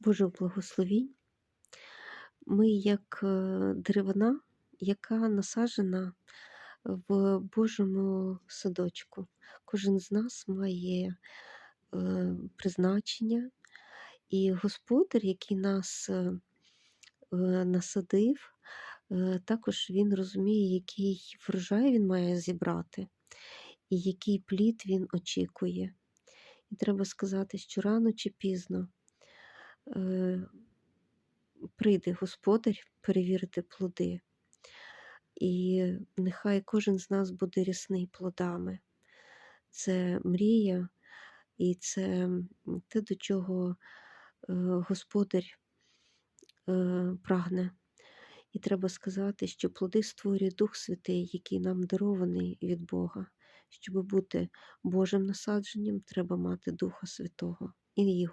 Божих благословінь. Ми як е, деревина, яка насаджена в Божому садочку. Кожен з нас має е, призначення, і Господар, який нас е, насадив, також він розуміє, який врожай він має зібрати, і який плід він очікує. І треба сказати, що рано чи пізно прийде Господар перевірити плоди. І нехай кожен з нас буде рясний плодами. Це мрія, і це те, до чого е, Господар е, прагне. І треба сказати, що плоди створює Дух Святий, який нам дарований від Бога. Щоб бути Божим насадженням, треба мати Духа Святого і його